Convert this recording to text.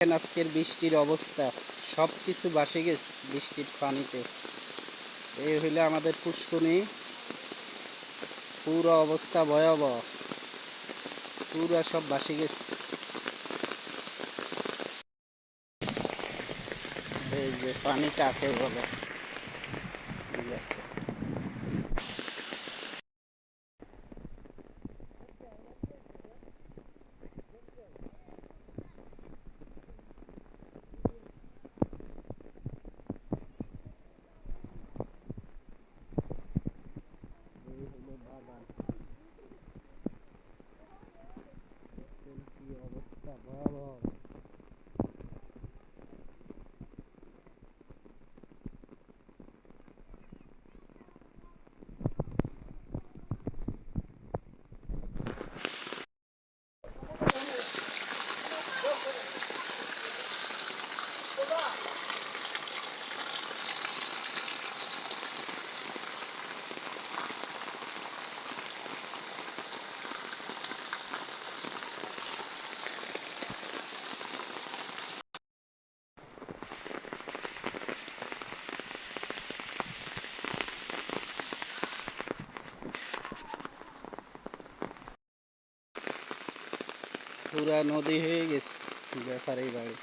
আজকের বৃষ্টির অবস্থা। সব কিছু বাসে গেছে বৃষ্টির পানিতে। এই হইলে আমাদের পুষ্কনি পুরো অবস্থা ভয়াবহ। পুরো সব বাসে গেছে। এই যে পানি কাকে বলে এই যে। এই হলো বাগান দেখছেন কি অবস্থা ভয়াবহ অবস্থা পুরা নদী হয়ে গেছে ব্যাপারই বাড়ি